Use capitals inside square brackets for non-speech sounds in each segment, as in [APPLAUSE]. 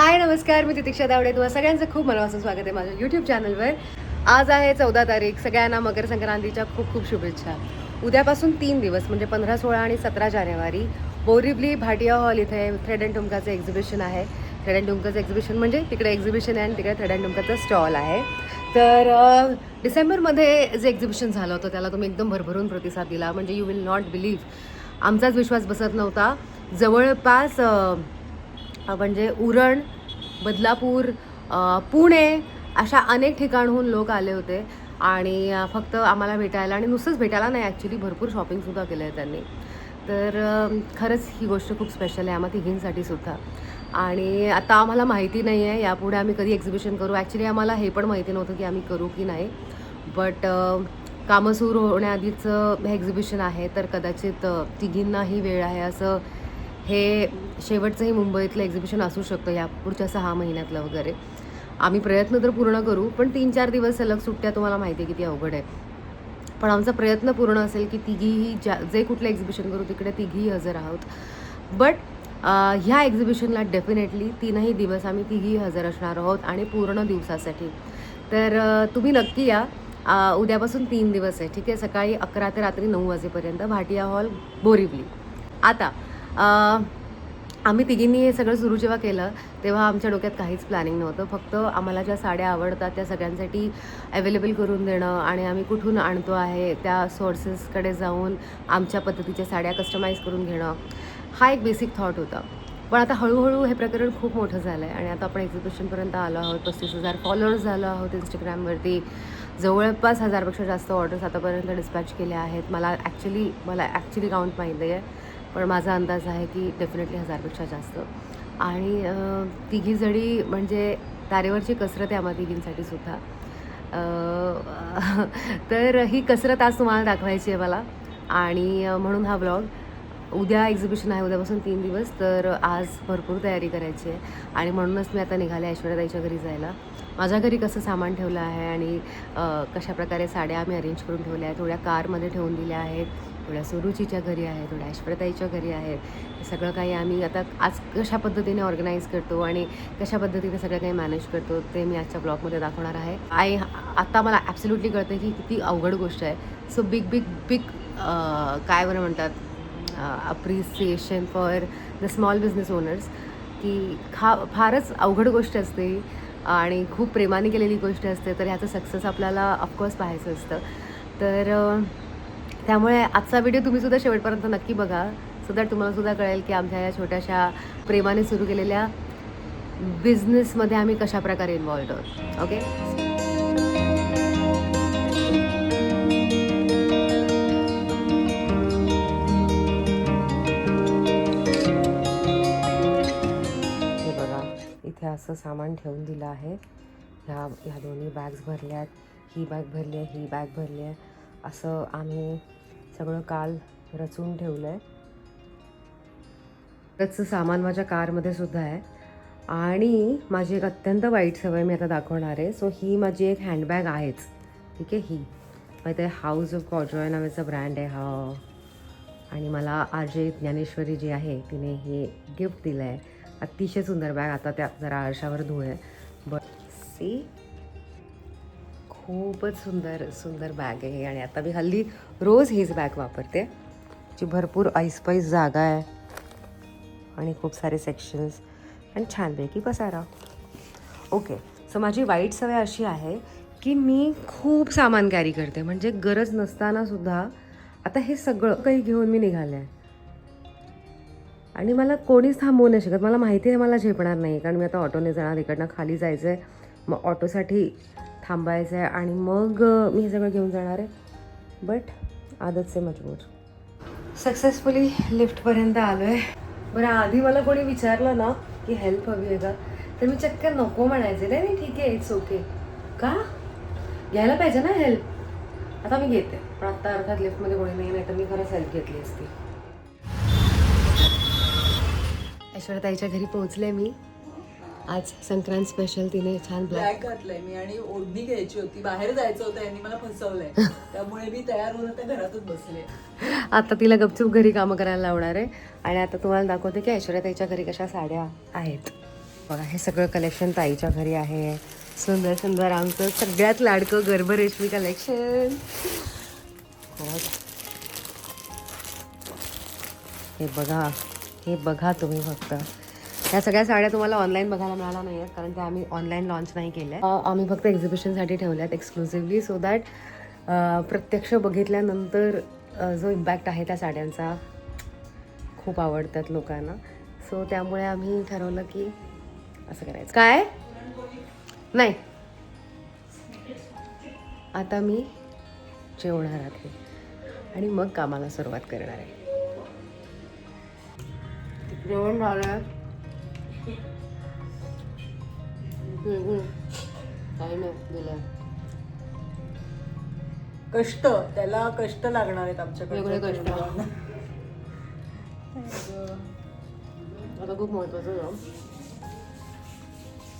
हाय नमस्कार मी तितिक्षा दावडे. तुम्हाला सगळ्यांचं खूप मनापासून स्वागत आहे माझ्या यूट्यूब चॅनलवर आज आहे चौदा तारीख. सगळ्यांना मकर संक्रांतीच्या खूप खूप शुभेच्छा. उद्यापासून तीन दिवस म्हणजे पंधरा सोळा आणि सतरा जानेवारी बोरिवली भाटिया हॉल इथे थ्रेड अँड टुमकाचं एक्झिबिशन आहे. थ्रेड अँड टुमकाचं एक्झिबिशन म्हणजे तिकडे एक्झिबिशन आहे आणि तिकडे थ्रेड अँड टुमकाचं स्टॉल आहे. तर डिसेंबरमध्ये जे एक्झिबिशन झालं होतं त्याला तुम्ही एकदम भरभरून प्रतिसाद दिला. म्हणजे यू विल नॉट बिलीव्ह आमचाच विश्वास बसत नव्हता. जवळपास म्हणजे उरण बदलापूर पुणे अशा अनेक ठिकाणहून लोक आले होते. आणि फक्त आम्हाला भेटायला आणि नुसतंच भेटायला नाही ॲक्च्युली भरपूर शॉपिंगसुद्धा केलं आहे त्यांनी. तर खरंच ही गोष्ट खूप स्पेशल आहे आम्हा तिघींसाठी सुद्धा. आणि आता आम्हाला माहिती नाही आहे यापुढे आम्ही कधी एक्झिबिशन करू. ॲक्च्युली आम्हाला हे पण माहिती नव्हतं की आम्ही करू की नाही. बट कामं सुरू होण्याआधीचं हे एक्झिबिशन आहे. तर कदाचित तिघींनाही वेळ आहे असं हे शेवटचंही मुंबईतलं एक्झिबिशन असू शकतं या पुढच्या सहा महिन्यातलं वगैरे. आम्ही प्रयत्न तर पूर्ण करू पण तीन चार दिवस सलग सुट्ट्या तुम्हाला माहिती आहे किती अवघड आहे. पण आमचा प्रयत्न पूर्ण असेल की तिघीही ज्या जे कुठलं एक्झिबिशन करू तिकडे तिघीही हजर आहोत. बट ह्या एक्झिबिशनला डेफिनेटली तीनही दिवस आम्ही तिघीही हजर असणार आहोत आणि पूर्ण दिवसासाठी. तर तुम्ही नक्की या. उद्यापासून तीन दिवस आहे ठीक आहे? सकाळी अकरा ते रात्री नऊ वाजेपर्यंत भाटिया हॉल बोरिवली. आता आम्ही तिघींनी हे सगळं सुरू जेव्हा केलं तेव्हा आमच्या डोक्यात काहीच प्लॅनिंग नव्हतं. फक्त आम्हाला ज्या साड्या आवडतात त्या सगळ्यांसाठी अवेलेबल करून देणं आणि आम्ही कुठून आणतो आहे त्या सोर्सेसकडे जाऊन आमच्या पद्धतीच्या साड्या कस्टमाइज करून घेणं हा एक बेसिक थॉट होता. पण आता हळूहळू हे प्रकरण खूप मोठं झालं आहे आणि आता आपण एक्झिबिशनपर्यंत आलो आहोत पस्तीस हजार फॉलोअर्स झालो आहोत इंस्टाग्रामवरती जवळपास हजारपेक्षा जास्त ऑर्डर्स आतापर्यंत डिस्पॅच केल्या आहेत. मला ॲक्च्युली मला ॲक्च्युली काउंट माहिती आहे पण माझा अंदाज आहे की डेफिनेटली हजारपेक्षा जास्त. आणि तिघी जणी म्हणजे तारेवरची कसरत आहे आम्हा तिघींसाठी सुद्धा. [LAUGHS] तर ही कसरत आज तुम्हाला दाखवायची आहे मला. आणि म्हणून हा ब्लॉग उद्या एक्झिबिशन आहे उद्यापासून तीन दिवस तर आज भरपूर तयारी करायची आहे. आणि म्हणूनच मी आता निघाले ऐश्वर्याताईच्या घरी जायला. माझ्या घरी कसं सामान ठेवलं आहे आणि कशाप्रकारे कशा प्रकारे साड्या आम्ही अरेंज करून ठेवल्या आहेत थोड्या कारमध्ये ठेवून दिल्या आहेत. थोड्या सुरुचीच्या घरी आहेत थोड्या ऐश्वरताईच्या घरी आहेत. हे सगळं काही आम्ही आता आज कशा पद्धतीने ऑर्गनाईज करतो आणि कशा पद्धतीने सगळं काही मॅनेज करतो ते मी आजच्या ब्लॉगमध्ये दाखवणार आहे. आय आत्ता मला ॲब्सोल्युटली कळतं की किती अवघड गोष्ट आहे. सो बिग बिग बिग काय बरं म्हणतात appreciation for the small business owners की खा फारच अवघड गोष्ट असते आणि खूप प्रेमाने केलेली गोष्ट असते तर ह्याचं सक्सेस आपल्याला ऑफकोर्स पाहायचं असतं. तर त्यामुळे आजचा व्हिडिओ तुम्हीसुद्धा शेवटपर्यंत नक्की बघा. सो दॅट तुम्हाला सुद्धा कळेल की आमच्या या छोट्याशा प्रेमाने सुरू केलेल्या बिझनेसमध्ये आम्ही कशा प्रकारे आहोत. ओके हे बघा इथे असं सामान ठेवून दिलं आहे. ह्या ह्या दोन्ही बॅग्स भरल्या आहेत ही बॅग भरली आहे ही बॅग भरली आहे. असं आम्ही सगळं काल रचून ठेवलं आहे त्याचं सामान माझ्या कारमध्ये सुद्धा आहे. आणि माझी एक अत्यंत वाईट सवय मी आता दाखवणार आहे. सो ही माझी एक हँडबॅग आहेच. ठीक आहे? ही. मग ते हाऊस ऑफ कॉजॉय नावाचा ब्रँड आहे. हा. आणि मला आरजे ज्ञानेश्वरी जी आहे तिने हे गिफ्ट दिलं आहे अतिशय सुंदर बॅग आता त्या जरा आरशावर धुळे आहे. बट सी खूपच सुंदर सुंदर बॅग आहे आणि आता मी हल्ली रोज हीच बॅग वापरते जी भरपूर ऐसपैस जागा आहे आणि खूप सारे सेक्शन्स आणि छानपैकी पसारा. ओके सो माझी वाईट सवय अशी आहे की मी खूप सामान कॅरी करते म्हणजे गरज नसताना सुद्धा आता हे सगळं काही घेऊन मी निघाले आहे. आणि मला कोणीच थांबवू नाही शकत मला माहिती आहे मला झेपणार नाही कारण मी आता ऑटोने जाणार इकडनं खाली जायचं आहे मग ऑटोसाठी थांबायचं आहे आणि मग मी हे सगळं घेऊन जाणार आहे. बट आदत से मजबूर. सक्सेसफुली लिफ्टपर्यंत आलो आहे बरं आधी मला कोणी विचारलं ना की हेल्प हवी आहे का? तर मी चक्क नको म्हणायचे. नाही नाही ठीक आहे इट्स ओके का? घ्यायला पाहिजे ना हेल्प आता मी घेते. पण आता अर्थात लिफ्टमध्ये कोणी नाही नाही तर मी खरंच हेल्प घेतली असती. ऐश्वर्याताईच्या घरी पोहोचले मी. आज संक्रांत स्पेशल तिने छान ब्लॅक घातलंय मी आणि ओढणी घ्यायची होती. बाहेर जायचं होतं यांनी मला फसवलंय. त्यामुळे मी तयार होऊन आता घरातच बसले. आता तिला गपचूप घरी कामं करायला लावणार आहे. आणि आता तुम्हाला दाखवते की ऐश्वर्याताईच्या घरी कशा साड्या आहेत. बघा हे सगळं कलेक्शन ताईच्या घरी आहे. सुंदर सुंदर आमचं सगळ्यात लाडकं गर्भरेशमी कलेक्शन हे बघा हे बघा तुम्ही फक्त. या सगळ्या साड्या तुम्हाला ऑनलाईन बघायला मिळाल्या नाही आहेत कारण त्या आम्ही ऑनलाईन लॉन्च नाही केल्या. आम्ही फक्त एक्झिबिशनसाठी ठेवल्यात एक्सक्लुसिव्हली सो दॅट प्रत्यक्ष बघितल्यानंतर जो इम्पॅक्ट आहे त्या साड्यांचा खूप आवडतात लोकांना. सो त्यामुळे आम्ही ठरवलं की असं करायचं. काय? नाही. आता मी जेवणार आहे. आणि मग कामाला सुरुवात करणार आहे. जेवण झालं. काही नाही दिलं कष्ट त्याला कष्ट लागणार आहेत आमच्याकडे वेगळे कष्ट. आता खूप महत्वाचं आहे.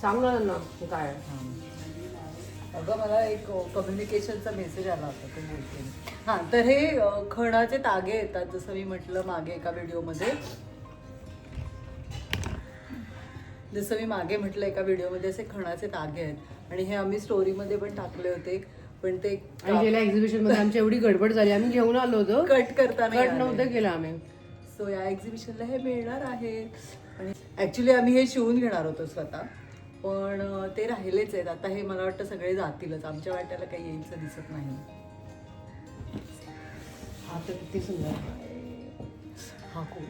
सांग ना हे काय आहे. अगं मला एक कम्युनिकेशनचा मेसेज आला होता तो बोलते हां तर हे अ, खणाचे तागे येतात जसं मी म्हटलं मागे एका व्हिडिओमध्ये जसं मी मागे म्हटलं एका व्हिडिओमध्ये असे खणाचे तागे आहेत. आणि हे आम्ही स्टोरीमध्ये पण टाकले होते. पण ते आणि गेल्या एक्झिबिशनमध्ये आमची एवढी गडबड झाली. आम्ही घेऊन आलो होतो. [LAUGHS] कट करताना कट नव्हतं केलं आम्ही. सो या एक्झिबिशनला हे मिळणार आहे. आणि ॲक्च्युली आम्ही हे शिवून घेणार होतो स्वतः. पण ते राहिलेच आहेत. आता हे मला वाटतं सगळे जातीलच. आमच्या वाट्याला काही यायचं दिसत नाही. हा तर किती सुंदर. हा खूप.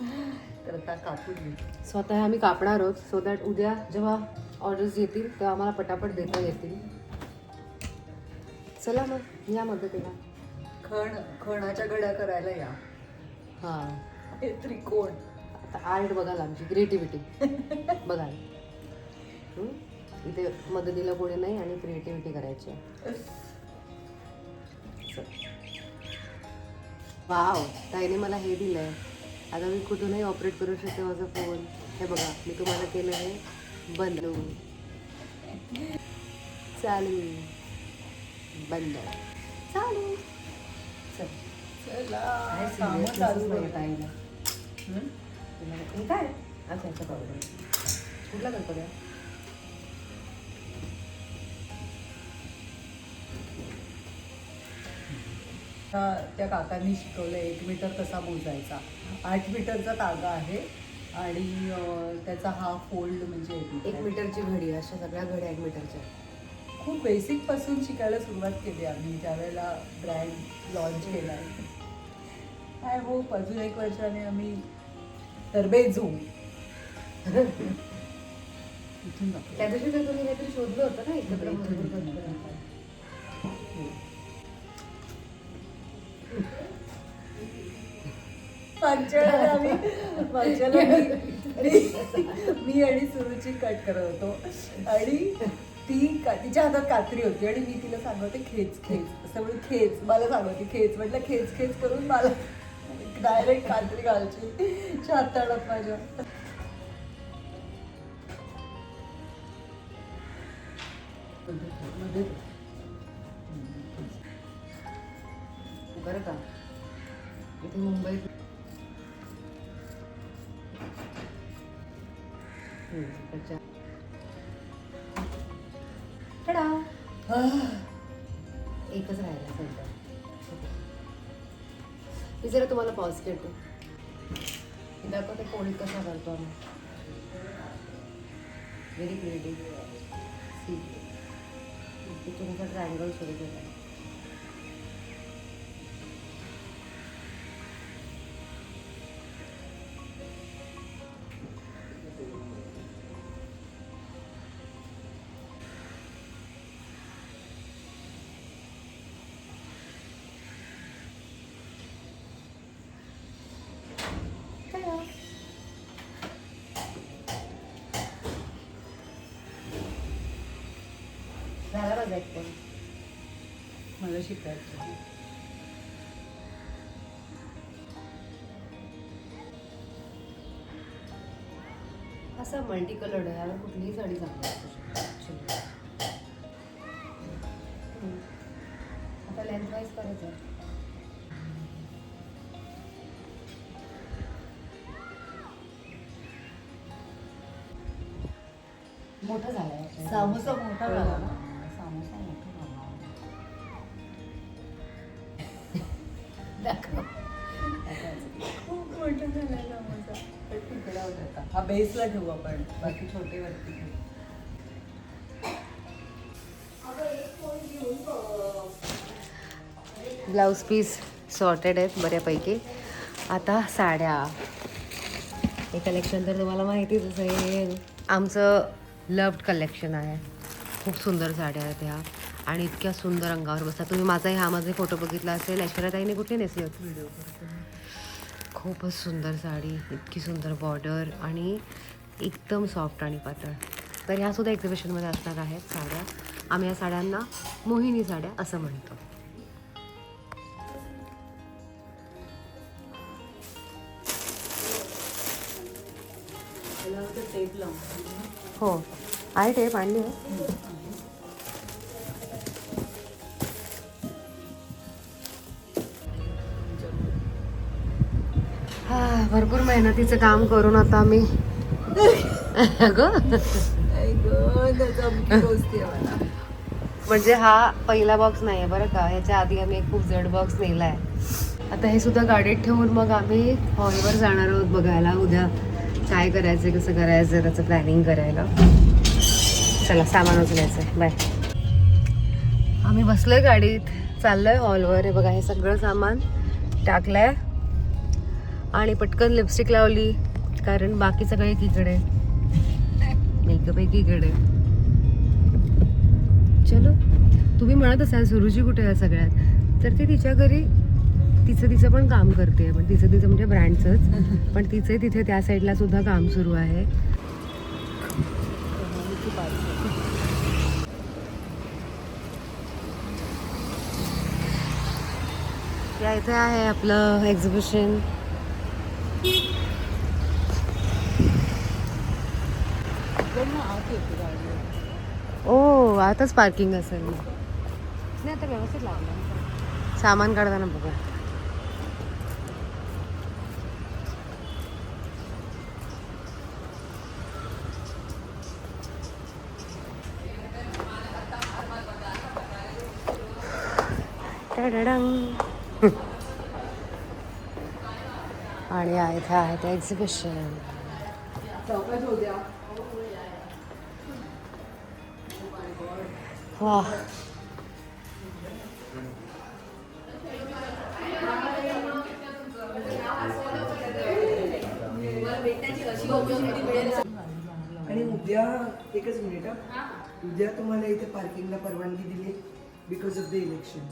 तर आता कापून स्वतः आम्ही कापणार आहोत. सो दॅट उद्या जेव्हा ऑर्डर्स येतील तेव्हा आम्हाला पटापट देता येतील. चला मग या मदतीला. खण खणाच्या घड्या करायला या. हां. हे त्रिकोण. आता आर्ट बघाल आमची क्रिएटिव्हिटी बघाल. हं? इथे मदतीला कोणी नाही आणि क्रिएटिव्हिटी करायची आहे. वाव ताईने मला हे दिलंय. आता मी कुठूनही ऑपरेट करू शकते माझा फोन हे बघा मी तुम्हाला केलं हे बंद. चालू. बंद. चालू. काय अच्छा अच्छा कळलं कुठला त्या- त्या काकांनी शिकवलं एक मीटर कसा मोजायचा. आठ मीटरचा तागा आहे आणि त्याचा हा फोल्ड म्हणजे एक एक मीटर. मीटरची घडी अशा सगळ्या घड्या एक मीटरच्या. खूप बेसिकपासून शिकायला सुरुवात केली आम्ही. त्यावेळेला ब्रँड लॉन्च केला आहे आय होप अजून एक वर्षाने आम्ही तरबेज होऊ. [LAUGHS] त्या दिवशी तर तुम्ही काहीतरी शोधलं होतं ना एकत्र मागच्या वेळेला आम्ही मागच्या वेळेला मी- मी आणि सुरुची कट करत होतो. आणि ती का- तिच्या हातात कात्री होती आणि मी तिला सांगते खेच खेच. असं म्हणून खेच. मला सांगते खेच. म्हटलं खेच खेच करून मला डायरेक्ट कात्री घालची. हाताळत माझ्या. बरं का? इथे मुंबईत त्याच्या- एकच राहिला सध्या. मी जरा तुम्हाला पॉज करतो. हे दाखवते कोणी कसा करतो आम्ही. व्हेरी क्रिएटिव्ह ठीक आहे असा ट्रायंगल सुरू केला. पण मला शिकायचं असा मल्टी कलर्ड आहे याला कुठलीही साडी चांगली असू आता लेंथ वाईज करायचं आहे मोठं झालं मोठा झाला झाला खूप मोठा झाला सामोसा पण तुकडा होता. आता. हा बेसला ठेवू आपण. बाकी छोटे वरती ठेवू. ब्लाऊज पीस सॉर्टेड आहेत बऱ्यापैकी. आता साड्या. हे कलेक्शन तर तुम्हाला माहितीच असेल. आमचं लव्ड कलेक्शन आहे. खूप सुंदर साड्या आहेत ह्या. आणि इतक्या सुंदर अंगावर बसतात तुम्ही माझा ह्या माझे फोटो बघितला असेल. ऐश्वर्याताईने कुठे नेसली होती? व्हिडिओ खूपच सुंदर साडी इतकी सुंदर बॉर्डर आणि एकदम सॉफ्ट आणि पातळ. तर ह्या सुद्धा एक्झिबिशनमध्ये असणार आहेत साड्या. आम्ही या साड्यांना मोहिनी साड्या असं म्हणतो. हो. आहे टेप आणली आहे. भरपूर मेहनतीचं काम करून आता मी गं, मला. म्हणजे हा पहिला बॉक्स नाही आहे बरं का. ह्याच्या आधी आम्ही एक खूप जड बॉक्स नेला आहे आता हे सुद्धा गाडीत ठेवून मग आम्ही हॉलवर जाणार आहोत बघायला. उद्या काय करायचं कसं करायचं त्याचं प्लॅनिंग करायला. चला सामान उचलायचं आहे बाय आम्ही बसलोय गाडीत. चाललोय हॉलवर. हे बघा हे सगळं सामान टाकलंय. आणि पटकन लिपस्टिक लावली कारण बाकी सगळं एकीकडे मेकअप एकीकडे चलो तुम्ही म्हणत असाल सुरुजी कुठे आहे सगळ्यात? तर ती तिच्या घरी तिचं तिचं पण काम करते पण तिचं तिचं म्हणजे ब्रँडचंच पण तिचे तिथे त्या साईडला सुद्धा काम सुरू आहे. या इथे आहे आपलं एक्झिबिशन इकडनं आत येते गाडी. ओ आताच पार्किंग असेल. नाही आता व्यवस्थित लागलं सामान काढताना बघा टडडंग. [LAUGHS] आणि इथे आहे ते एक्झिबिशन. वा आणि उद्या एकच मिनिट. उद्या तुम्हाला इथे पार्किंगला परवानगी दिली बिकॉज ऑफ द इलेक्शन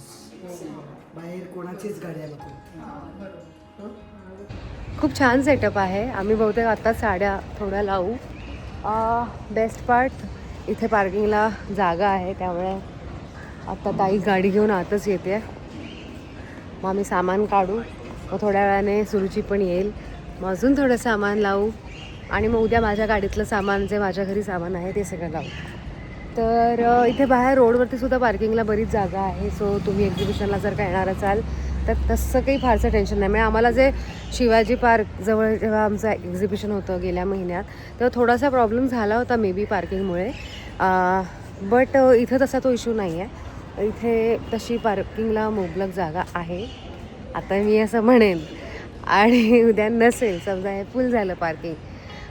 बाहेर कोणाचीच गाड्या नको खूप छान सेटअप आहे. आम्ही बहुतेक आत्ता साड्या थोड्या लावू. बेस्ट पार्ट इथे पार्किंगला जागा आहे त्यामुळे आत्ता ताई गाडी घेऊन आतच येते. मग आम्ही सामान काढू. मग थोड्या वेळाने सुरुची पण येईल. मग अजून थोडं सामान लावू. आणि मग उद्या माझ्या गाडीतलं सामान जे माझ्या घरी सामान आहे ते सगळं लावू. तर इथे बाहेर रोडवरती सुद्धा पार्किंगला बरीच जागा आहे. सो तुम्ही एक्झिबिशनला जर का येणार असाल तर तसं काही फारसं टेन्शन नाही. म्हणजे आम्हाला जे शिवाजी पार्क जवळ जेव्हा आमचं एक्झिबिशन होतं गेल्या महिन्यात तेव्हा थोडासा प्रॉब्लेम झाला होता मे बी पार्किंगमुळे बट इथं तसा तो इश्यू नाही आहे इथे तशी पार्किंगला मुबलक जागा आहे. आता मी असं म्हणेन. आणि उद्या नसेल समजा हे फुल झालं पार्किंग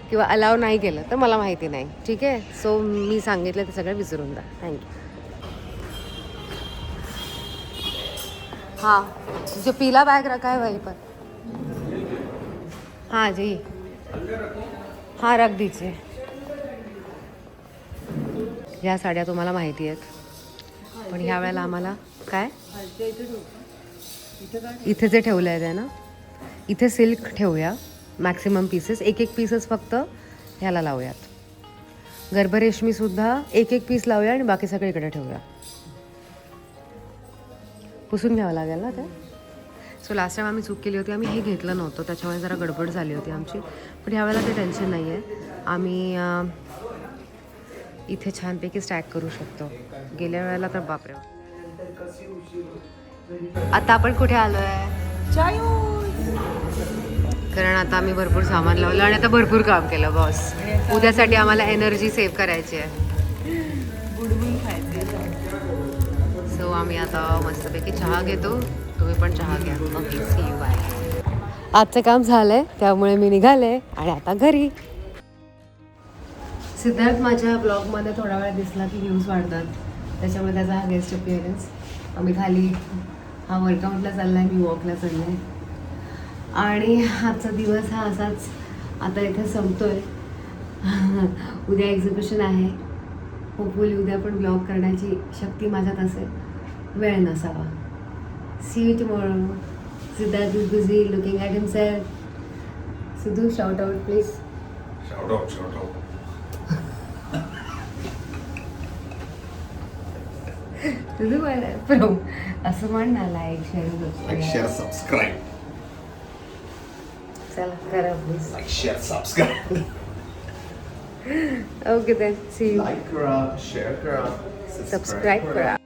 किंवा अलाव नाही केलं तर मला माहिती नाही. ठीक आहे? सो मी सांगितलं ते सगळं विसरून जा. थँक्यू हाँ. जो पीला बैग रखा है वहीं पर. हाँ जी. हाँ रख दीजिए. ह्या साड्या तुम्हाला माहिती आहेत. पण ह्या वेळेला आम्हाला काय? इथे जे ठेवलं आहे ते ना इथे सिल्क ठेवूया. मॅक्सिमम पीसेस एक एक पीसेस फक्त ह्याला लावूयात. गर्भरेशमीसुद्धा एक एक पीस लावूया आणि बाकी सगळं इकडे ठेवूया. पुसून घ्यावं लागेल ना ते? सो लास्ट टाइम आम्ही चूक केली होती आम्ही हे घेतलं नव्हतं. त्याच्यामुळे जरा गडबड झाली होती आमची. पण ह्यावेळेला ते टेन्शन नाही आहे आम्ही इथे छानपैकी स्टॅक करू शकतो. गेल्या वेळेला तर बापरे. आता आपण कुठे आलो आहे कारण आता आम्ही भरपूर सामान लावलं आणि आता भरपूर काम केलं बॉस उद्यासाठी आम्हाला एनर्जी सेव्ह करायची आहे. आम्ही आता मस्तपैकी चहा घेतो. तुम्ही पण चहा घ्या. ओके सी यू बाय आजचं काम झालंय त्यामुळे मी निघाले आणि आता घरी. सिद्धार्थ माझ्या ब्लॉगमध्ये थोडा वेळ दिसला की व्ह्यूज वाढतात. त्याच्यामुळे त्याचा हा गेस्ट अपिअरन्स आम्ही खाली हा वर्कआउटला चालला आहे मी वॉकला चालला आहे आणि आजचा दिवस हा असाच आता इथे संपतोय. उद्या एक्झिबिशन आहे. होपफुली उद्या पण ब्लॉग करण्याची शक्ती माझ्यात असेल. वेळ नसावा see you tomorrow Siddharth is busy looking at himself Siddhu shout out please Shout out, shout out. तुझं मला प्रो असं म्हण ना like share Like, share, subscribe. चला करा please Like, share, subscribe. Okay then see you like करा, share करा, subscribe करा